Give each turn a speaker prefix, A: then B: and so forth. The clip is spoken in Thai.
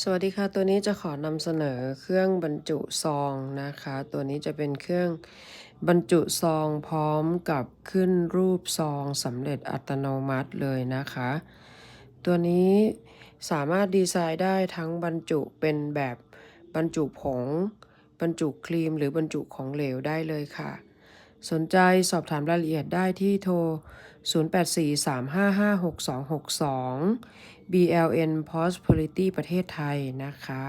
A: สวัสดีค่ะ ตัวนี้จะขอนำเสนอเครื่องบรรจุซองนะคะ ตัวนี้จะเป็นเครื่องบรรจุซองพร้อมกับขึ้นรูปซองสำเร็จอัตโนมัติเลยนะคะ ตัวนี้สามารถดีไซน์ได้ทั้งบรรจุเป็นแบบบรรจุผง บรรจุครีม หรือบรรจุของเหลวได้เลยค่ะ สนใจสอบถามรายละเอียดได้ที่โทร 0843556262 BLN Possibility ประเทศไทยนะคะ